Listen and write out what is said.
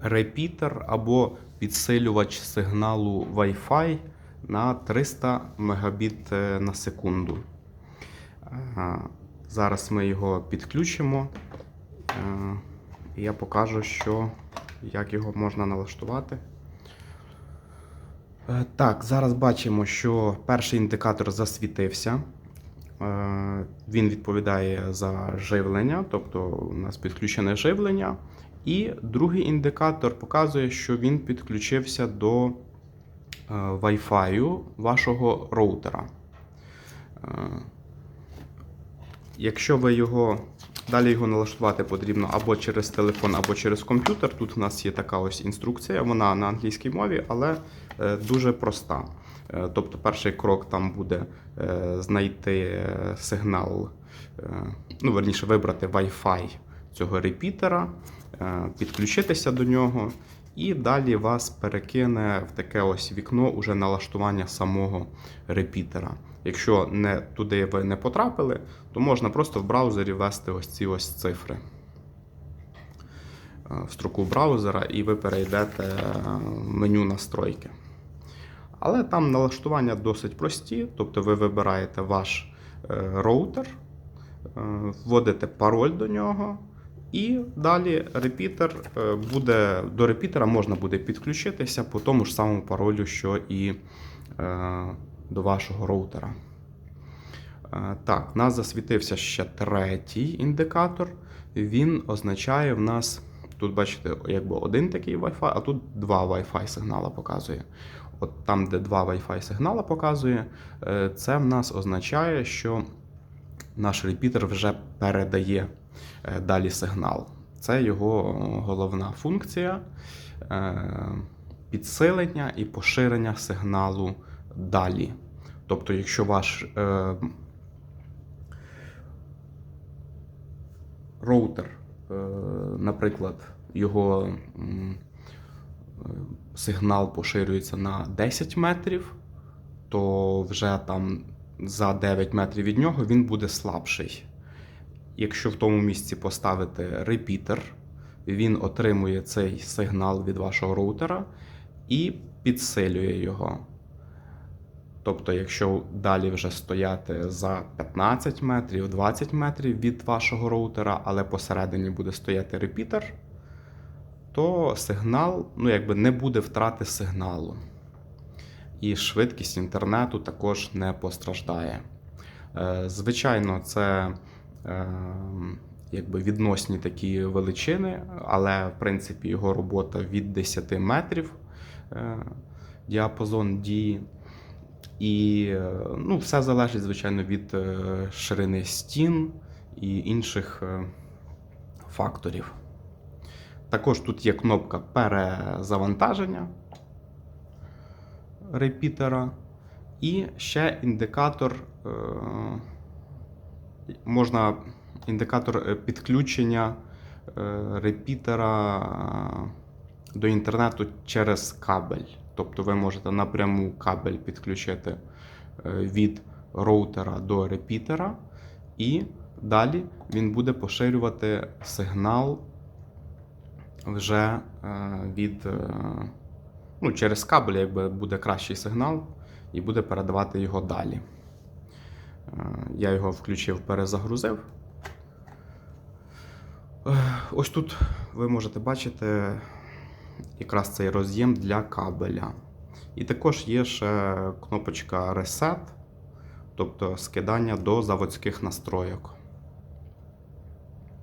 репітер або підсилювач сигналу Wi-Fi на 300 Мбіт е, на секунду. Зараз ми його підключимо. Е, і Я покажу, що, як його можна налаштувати. Е, Так, зараз бачимо, що перший індикатор засвітився. Він відповідає за живлення, тобто у нас підключене живлення. І другий індикатор показує, що він підключився до е, Wi-Fi вашого роутера. Е, Якщо ви його далі його налаштувати потрібно або через телефон, або через комп'ютер. Тут у нас є така ось інструкція, вона на англійській мові, але е, дуже проста. Е, Тобто, перший крок там буде е, знайти е, сигнал, е, ну верніше вибрати Wi-Fi цього репітера, е, підключитися до нього, і далі вас перекине в таке ось вікно уже налаштування самого репітера. Якщо не туди ви не потрапили, то можна просто в браузері ввести ось ці ось цифри е, в строку браузера, і ви перейдете в меню настройки. Але там налаштування досить прості, тобто ви вибираєте ваш е, роутер, е, вводите пароль до нього, і далі репітер е, буде, до репітера можна буде підключитися по тому ж самому паролю, що і е, до вашого роутера. Е, Так, у нас засвітився ще третій індикатор. Він означає в нас, тут бачите, якби один такий Wi-Fi, а тут два Wi-Fi сигнала показує. От там, де два Wi-Fi сигнала показує, е, це в нас означає, що наш репітер вже передає далі сигнал. Це його головна функція е, підсилення і поширення сигналу далі. Тобто, якщо ваш е, роутер, е, наприклад, його е, сигнал поширюється на 10 метрів, то вже там за 9 метрів від нього він буде слабший. Якщо в тому місці поставити репітер, він отримує цей сигнал від вашого роутера і підсилює його. Тобто, якщо далі вже стояти за 15 метрів, 20 метрів від вашого роутера, але посередині буде стояти репітер, то сигнал ну, якби не буде втрати сигналу. І швидкість інтернету також не постраждає. Е, Звичайно, це якби відносні такі величини, але в принципі його робота від 10 метрів е, діапазон дії. І е, ну, все залежить, звичайно, від е, ширини стін і інших факторів. Також тут є кнопка перезавантаження репітера. І ще індикатор можна індикатор е, підключення е, репітера е, до інтернету через кабель. Тобто ви можете напряму кабель підключити від роутера до репітера, і далі він буде поширювати сигнал вже від ну, через кабель, якби буде кращий сигнал, і буде передавати його далі. Е, Я його включив, перезагрузив. Е, Ось тут ви можете бачити якраз цей роз'єм для кабеля. І також є ще кнопочка Reset, тобто скидання до заводських настройок.